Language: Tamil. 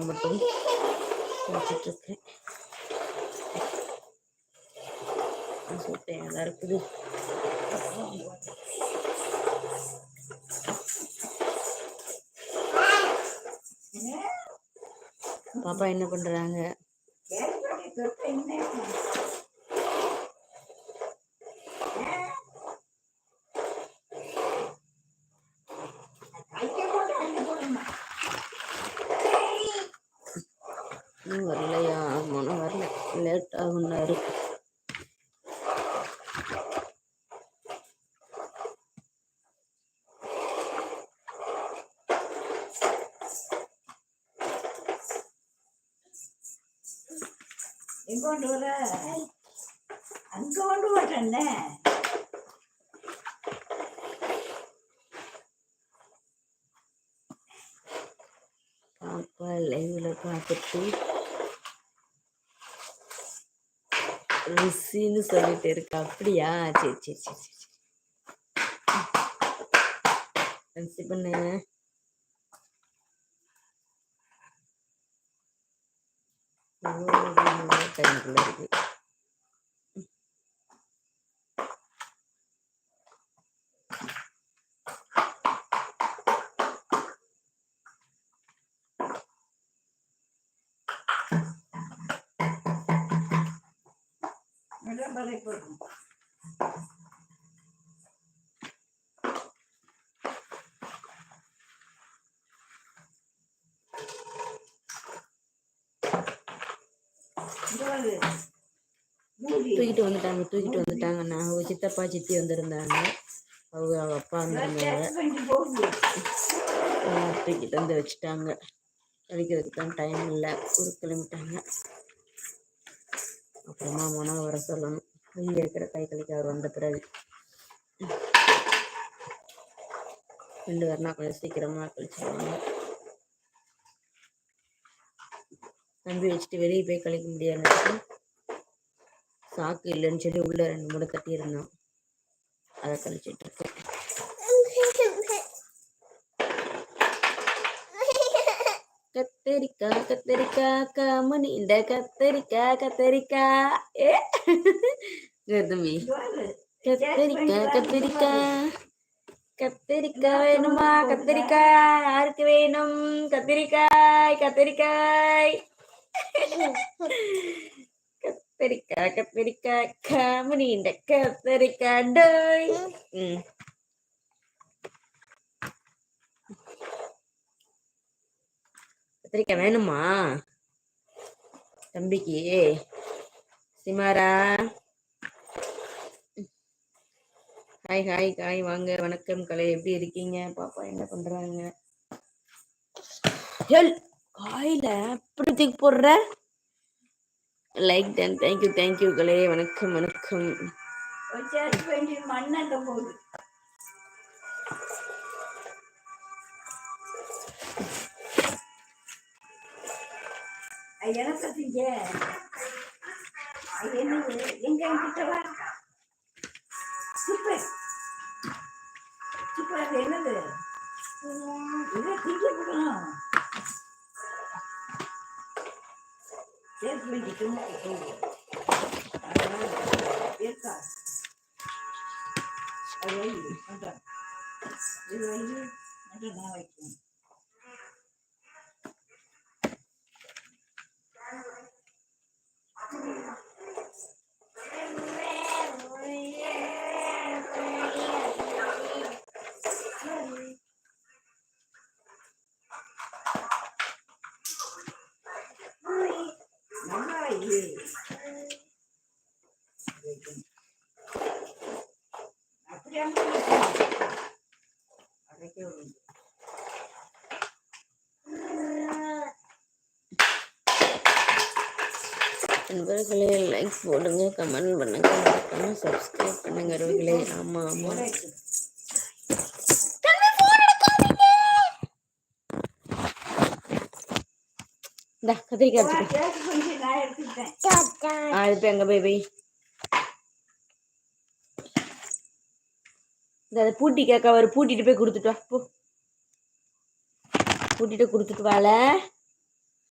மாம்பழம் மட்டும் குடிச்சிட்டு இருக்கேன் சூட்டையாக இருக்குது. பாப்பா என்ன பண்றாங்க? இன்னும் வரலையா? மனம் வரல. லேட் ஆகுன்னாரு எங்க கொண்டு வர? அங்க கொண்டு வரேன்னே பாப்பா லைவ்ல பார்த்துட்டு ருசின்னு சொல்லிட்டு இருக்கா. அப்படியா? சரி சரி சரி சரி. ருசி பண்ணு. டைமுக்குள்ள இருக்கு. வாரு. மூடி. தூக்கிட்டு வந்துட்டாங்க தூக்கிட்டு வந்துட்டாங்க. நான் அவங்க சித்தப்பா சித்தி வந்திருந்தாங்க. அவங்க அவங்க அப்பா வந்திருந்தாங்க. தூக்கிட்டு வந்து வச்சுட்டாங்க. கழிக்கிறதுக்கு தான் டைம் இல்லை. ஊருக்கு கிளம்பிட்டாங்க அப்புறமா மனம் வர சொல்லணும். இங்கே இருக்கிற கை கழிக்க அவர் வந்த பிறகு. ரெண்டு பேர்னா கொஞ்சம் சீக்கிரமா கழிச்சிருவாங்க தம்பி வச்சுட்டு வெளியே போய் கழிக்க முடியாது சாக்கு இல்லைன்னு சொல்லி உள்ள ரெண்டு மூணு கட்டியிருந்தோம் அதை கழிச்சிட்டு இருக்கேன். கத்தரிக்காய் கத்தரிக்காய் காமணி இந்த கத்தரிக்காய் கத்தரிக்காய் ஏ கருதமி இங்க வாரு. கத்தரிக்காய் கத்தரிக்காய் கத்தரிக்காய் வேணுமா கத்தரிக்காய் யாருக்கு வேணும் கத்தரிக்காய் கத்தரிக்காய் கத்தரிக்காய் கத்தரிக்காய் காமணி இந்த கத்திரிக்காய் வேணுமா? தம்பிக்கு. சிமாரா. ஹாய் ஹாய் ஹாய் வாங்க வணக்கம். கலை எப்படி இருக்கீங்க? பாப்பா என்ன பண்றாங்க? ஹெல் காயில எப்படி தூக்கி போடுற? Like done thank you thank you Kalai. வணக்கம் வணக்கம். ஒரு போகுது. எனக்கு கத்திங்க அது என்னது? எங்க என்கிட்ட வா சூப்பர். சூப்பர் அது என்னது? இதை திங்க போடணும். டேஸ்ட் இருக்கா? அது வைக்கணும் இது வை நான் வைக்கணும் நல்லா வை அப்படியே அடைக்க விடுங்க நண்பர்களே லைக் போடுங்க கமெண்ட் பண்ணுங்க. சப்ஸ்கிரைப் பண்ணுங்க ஆமாம் ஆமா. இந்தா கத்திரிக்காய் எடுத்துக்கோ ஆ இப்போ எங்க போய் போய் இந்த அதை பூட்டி கேட்க அவர் பூட்டிட்டு போய் கொடுத்துட்டு வா போ பூட்டிட்டு கொடுத்துட்டு வாழ